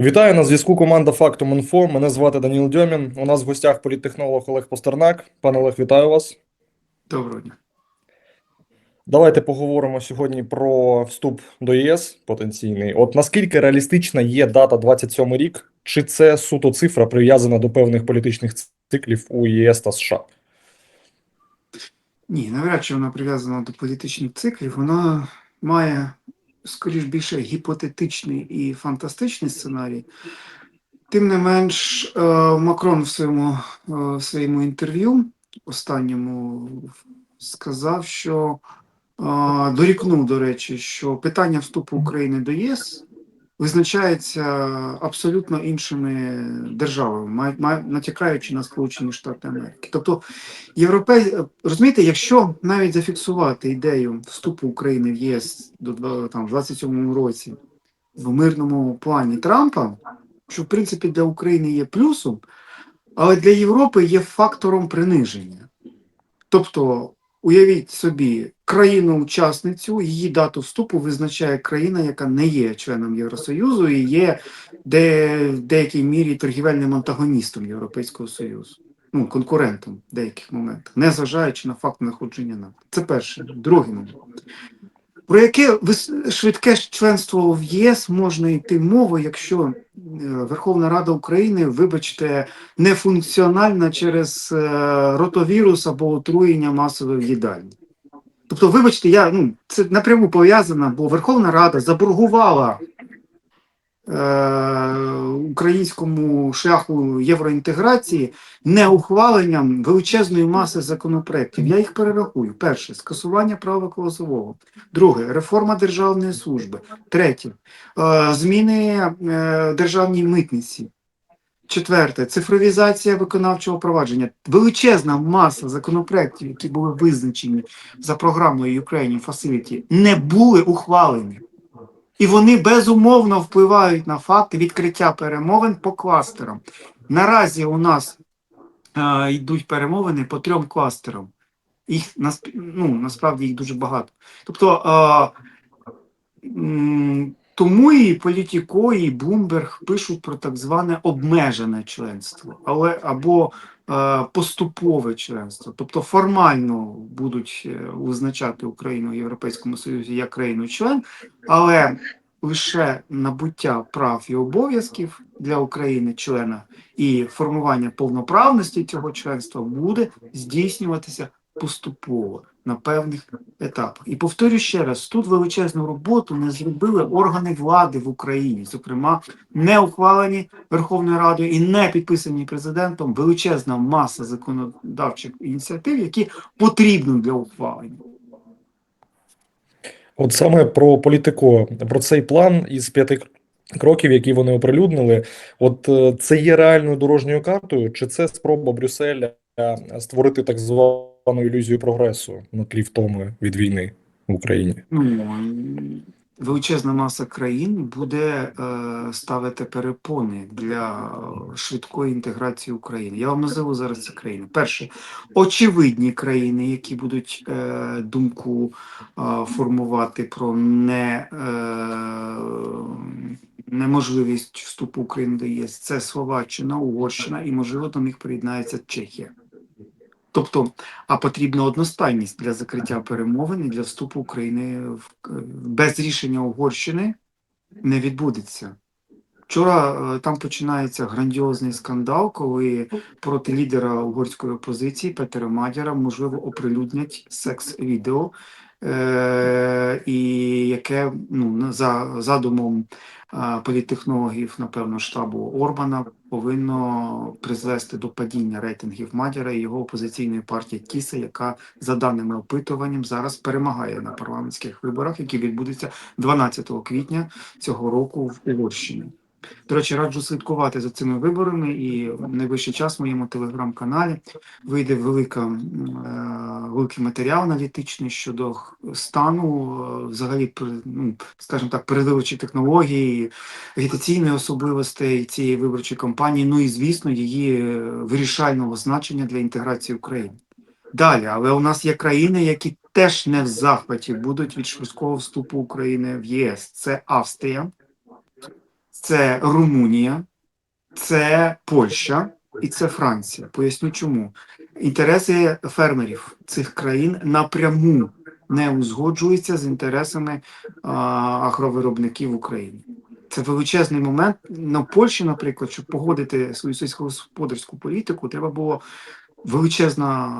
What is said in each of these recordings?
Вітаю на зв'язку. Команда Фактум Інфо. Мене звати Даніл Дьомін. У нас в гостях політтехнолог Олег Постернак. Пане Олег, вітаю вас. Доброго дня. Давайте поговоримо сьогодні про вступ до ЄС потенційний. От наскільки реалістична є дата 27 рік, чи це суто цифра прив'язана до певних політичних циклів у ЄС та США? Ні, навряд чи вона прив'язана до політичних циклів. Вона має, скоріш більше, гіпотетичний і фантастичний сценарій. Тим не менш, е, Макрон в своєму, е, в своєму інтерв'ю останньому сказав, що е, дорікнув, до речі, що питання вступу України до ЄС визначається абсолютно іншими державами, натякаючи на Сполучені Штати Америки. Тобто, європей... розумієте, якщо навіть зафіксувати ідею вступу України в ЄС до там, 27-му році в мирному плані Трампа, що в принципі для України є плюсом, але для Європи є фактором приниження. Тобто, уявіть собі, країну-учасницю, її дату вступу визначає країна, яка не є членом Євросоюзу і є де, в деякій мірі торгівельним антагоністом Європейського Союзу, ну, конкурентом в деяких моментах, незважаючи на факт знаходження НАТО. Це перше. Другий момент. Про яке швидке членство в ЄС можна йти мова, якщо е, Верховна Рада України, вибачте, нефункціональна через е, ротовірус або отруєння масове в їдальні. Тобто, вибачте, я ну це напряму пов'язано, бо Верховна Рада заборгувала українському шляху євроінтеграції неухваленням величезної маси законопроєктів. Я їх перерахую. Перше скасування права голосового. Друге реформа державної служби. Третє е, зміни е, державній митниці. Четверте цифровізація виконавчого провадження. Величезна маса законопроєктів, які були визначені за програмою Ukrainian Facility, не були ухвалені. І вони безумовно впливають на факт відкриття перемовин по кластерам. Наразі у нас е, йдуть перемовини по трьом кластерам. Їх ну, насправді їх дуже багато. Тобто е, тому і Політіко, і Блумберг пишуть про так зване обмежене членство, але або поступове членство. Тобто формально будуть е, визначати Україну в Європейському Союзі як країну-член, але лише набуття прав і обов'язків для України члена і формування повноправності цього членства буде здійснюватися поступово на певних етапах. І повторю ще раз: тут величезну роботу не зробили органи влади в Україні, зокрема, не ухвалені Верховною Радою і не підписані президентом величезна маса законодавчих ініціатив, які потрібні для ухвалення. От саме про політико, про цей план із п'яти кроків, які вони оприлюднили. От е, це є реальною дорожньою картою, чи це спроба Брюсселя е, створити так звану ілюзію прогресу на тлі втоми від війни в Україні? Ну, величезна маса країн буде е, ставити перепони для швидкої інтеграції України. Я вам назову зараз ці країни. Перше, очевидні країни, які будуть е, думку е, формувати про не, е, неможливість вступу України до ЄС. Це Словаччина, Угорщина і, можливо, до них приєднається Чехія. Тобто, а потрібна одностайність для закриття перемовин і для вступу України в без рішення Угорщини не відбудеться. Вчора е, там починається грандіозний скандал, коли проти лідера угорської опозиції Петера Мадяра можливо оприлюднять секс-відео, е- і яке ну, за задумом е, політтехнологів, напевно, штабу Орбана повинно призвести до падіння рейтингів Мадяра і його опозиційної партії Тіса, яка за даними опитуванням зараз перемагає на парламентських виборах, які відбудуться 12 квітня цього року в Угорщині. До речі, раджу слідкувати за цими виборами, і в найближчий час в моєму телеграм-каналі вийде велика, е, великий матеріал аналітичний щодо стану, е, взагалі, ну, скажімо так, передвиборчої технології, агітаційної особливостей цієї виборчої кампанії, ну і звісно, її е, вирішального значення для інтеграції України. Далі, але у нас є країни, які теж не в захваті будуть від швидкого вступу України в ЄС. Це Австрія, це Румунія, це Польща і це Франція. Поясню чому. Інтереси фермерів цих країн напряму не узгоджуються з інтересами а, агровиробників України. Це величезний момент. На Польщі, наприклад, щоб погодити свою сільськогосподарську політику, треба було величезна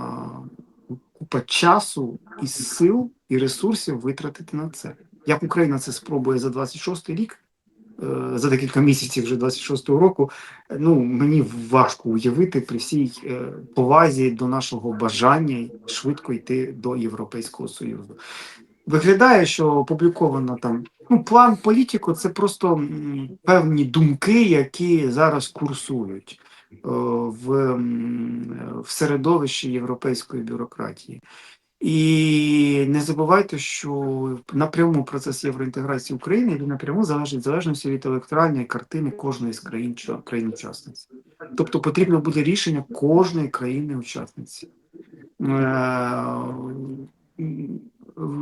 купа часу і сил і ресурсів витратити на це. Як Україна це спробує за 26 рік, за декілька місяців вже 26-го року, е, ну мені важко уявити при всій е, повазі до нашого бажання швидко йти до Європейського Союзу. Виглядає, що опубліковано там ну, план політику це просто певні думки, які зараз курсують е, в, в середовищі європейської бюрократії. І не забувайте, що напряму процес євроінтеграції України він напряму залежить залежності від електоральної картини кожної з країн країн учасниць. Тобто потрібно буде рішення кожної країни-учасниці.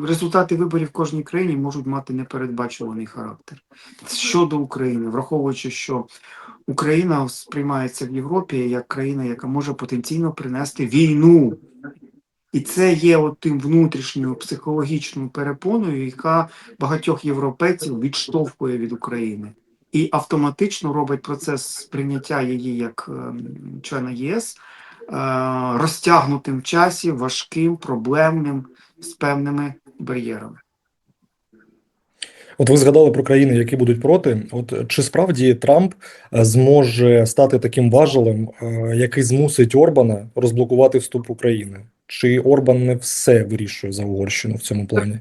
Результати виборів в кожній країні можуть мати непередбачуваний характер. Щодо України, враховуючи, що Україна сприймається в Європі як країна, яка може потенційно принести війну. І це є тим внутрішньою психологічною перепоною, яка багатьох європейців відштовхує від України і автоматично робить процес прийняття її як ем, члена ЄС е, розтягнутим в часі, важким, проблемним, з певними бар'єрами. От ви згадали про країни, які будуть проти. От чи справді Трамп е, зможе стати таким важелем, е, який змусить Орбана розблокувати вступ України? Чи Орбан не все вирішує за Угорщину в цьому плані?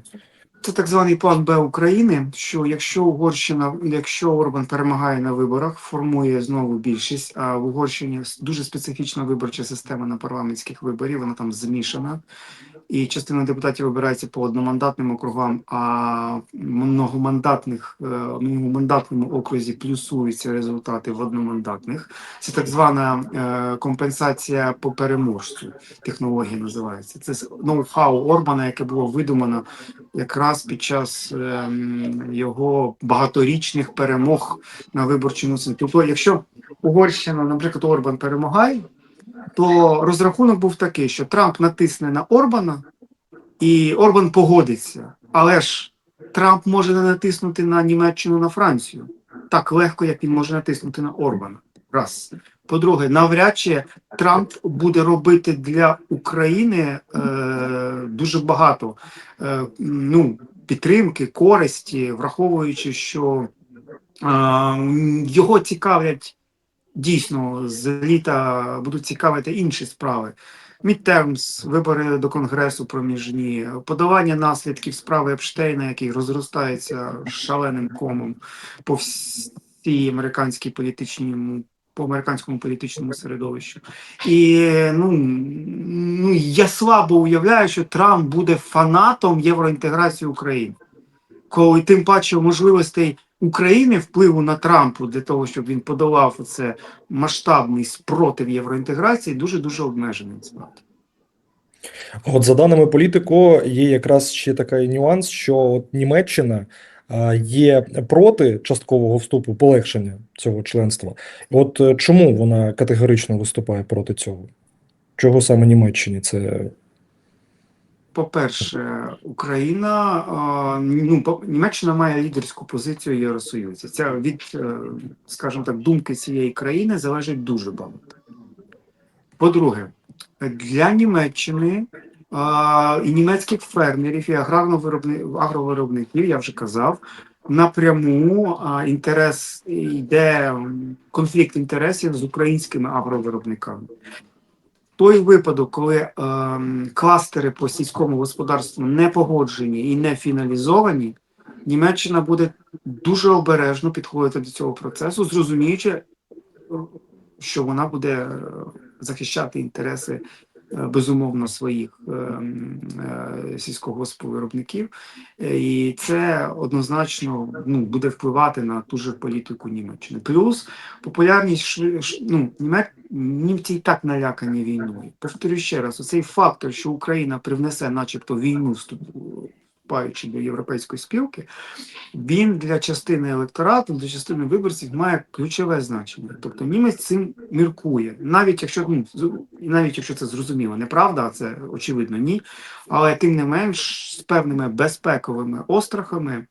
Це так званий план Б України. Що якщо Угорщина, якщо Орбан перемагає на виборах, формує знову більшість. А в Угорщині дуже специфічна виборча система на парламентських виборів, вона там змішана. І частина депутатів обирається по одномандатним округам, а многомандатних е, многомандатному окрузі плюсуються результати в одномандатних. Це так звана е, компенсація по переможцю. Технологія називається. Це ноу-хау Орбана, яке було видумано якраз під час е, його багаторічних перемог на виборчому суді. Тобто, якщо Угорщина, наприклад, Орбан перемагає то розрахунок був такий, що Трамп натисне на Орбана, і Орбан погодиться. Але ж Трамп може не натиснути на Німеччину на Францію так легко, як він може натиснути на Орбана. Раз. По-друге, навряд чи Трамп буде робити для України е, дуже багато е, ну, підтримки, користі, враховуючи, що е, його цікавлять дійсно з літа будуть цікавити інші справи. Мідтермс, вибори до Конгресу проміжні, подавання наслідків справи Епштейна, який розростається шаленим комом по всій американській політичній по американському політичному середовищу. І ну, ну я слабо уявляю, що Трамп буде фанатом євроінтеграції України, коли тим паче можливостей України впливу на Трампу для того, щоб він подолав це масштабний спротив євроінтеграції, дуже дуже обмежений. Насправді. От за даними політико, є якраз ще такий нюанс, що от Німеччина є проти часткового вступу, полегшення цього членства. От е, чому вона категорично виступає проти цього? Чого саме Німеччині це по-перше, Україна, ну Німеччина має лідерську позицію в Євросоюзі. Це від, е, скажімо так, думки цієї країни залежить дуже багато. По-друге, для Німеччини і німецьких фермерів і агровиробників, я вже казав, напряму інтерес йде конфлікт інтересів з українськими агровиробниками. Той випадок, коли е, кластери по сільському господарству не погоджені і не фіналізовані, Німеччина буде дуже обережно підходити до цього процесу, зрозуміючи, що вона буде захищати інтереси Е, безумовно своїх е, е, сільськогоспвиробників, і це однозначно ну, буде впливати на ту же політику Німеччини. Плюс популярність ну, німці і так налякані війною. Повторюю ще раз: оцей фактор, що Україна привнесе, начебто, війну вступаючи до європейської спілки, він для частини електорату, для частини виборців має ключове значення. Тобто німець цим міркує, навіть якщо ну, навіть якщо це зрозуміло, неправда, а це очевидно ні. Але тим не менш, з певними безпековими острахами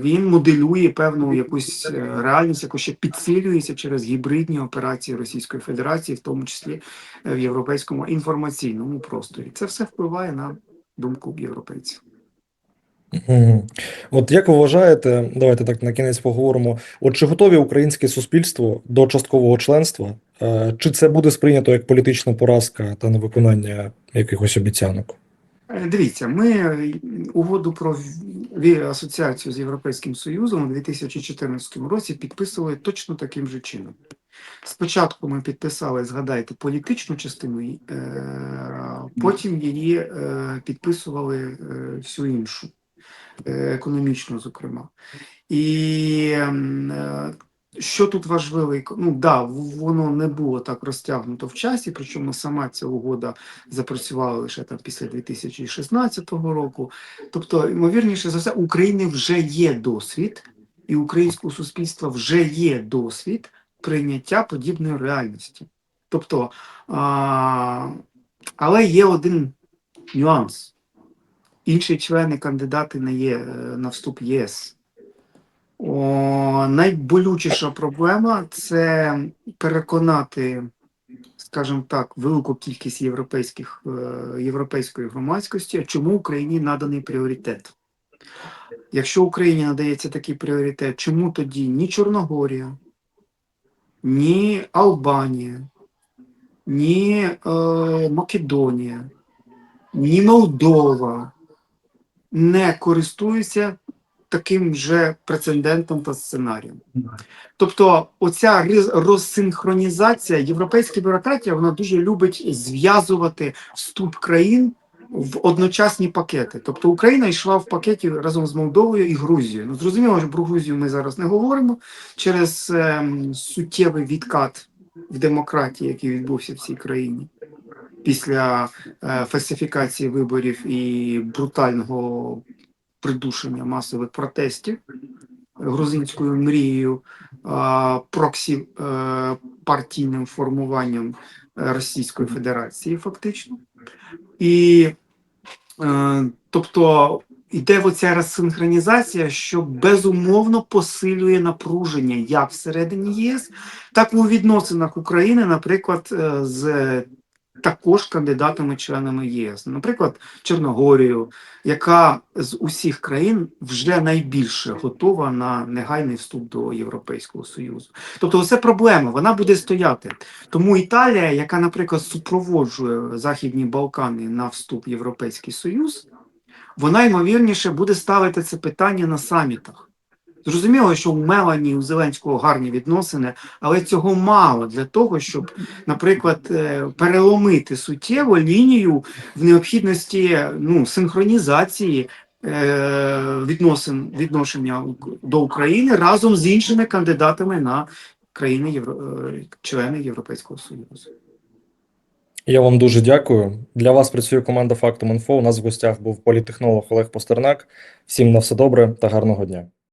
він моделює певну якусь е, реальність, яку ще підсилюється через гібридні операції Російської Федерації, в тому числі е, в європейському інформаційному просторі. Це все впливає на думку європейців. От як ви вважаєте, давайте так на кінець поговоримо. От чи готові українське суспільство до часткового членства? Е, Чи це буде сприйнято як політична поразка та невиконання якихось обіцянок? Е, Дивіться, ми угоду про асоціацію з Європейським Союзом у 2014 році підписували точно таким же чином. Спочатку ми підписали, згадайте, політичну частину, е, потім її е, підписували е, всю іншу, е, економічну, зокрема. І ем, що тут важливо, ну да, воно не було так розтягнуто в часі, причому сама ця угода запрацювала лише там після 2016 року. Тобто, ймовірніше за все, у України вже є досвід, і українського суспільства вже є досвід прийняття подібної реальності. Тобто, а, але є один нюанс. Інші члени кандидати на, є, на вступ ЄС. О, найболючіша проблема це переконати, скажімо так, велику кількість європейських, е, європейської громадськості, чому Україні наданий пріоритет. Якщо Україні надається такий пріоритет, чому тоді ні Чорногорія, ні Албанія, ні е, Македонія, ні Молдова не користуються таким же прецедентом та сценарієм. Тобто, оця розсинхронізація, європейська бюрократія, вона дуже любить зв'язувати вступ країн в одночасні пакети. Тобто Україна йшла в пакеті разом з Молдовою і Грузією. Ну зрозуміло, що про Грузію ми зараз не говоримо через ем, суттєвий відкат в демократії, який відбувся в цій країні після е, фальсифікації виборів і брутального придушення масових протестів грузинською мрією, а, проксі е, партійним формуванням е, Російської Федерації, фактично. І е, тобто йде оця розсинхронізація, що безумовно посилює напруження як всередині ЄС, так і у відносинах України, наприклад, е, з також кандидатами-членами ЄС, наприклад, Чорногорію, яка з усіх країн вже найбільше готова на негайний вступ до Європейського Союзу. Тобто, це проблема, вона буде стояти. Тому Італія, яка, наприклад, супроводжує Західні Балкани на вступ в Європейський Союз, вона ймовірніше буде ставити це питання на самітах. Зрозуміло, що у Мелані і у Зеленського гарні відносини, але цього мало для того, щоб, наприклад, е, переломити суттєво лінію в необхідності ну, синхронізації е, відносин відношення до України разом з іншими кандидатами на країни е, члени Європейського Союзу. Я вам дуже дякую. Для вас працює команда Фактум Інфо. У нас в гостях був політтехнолог Олег Постернак. Всім на все добре та гарного дня.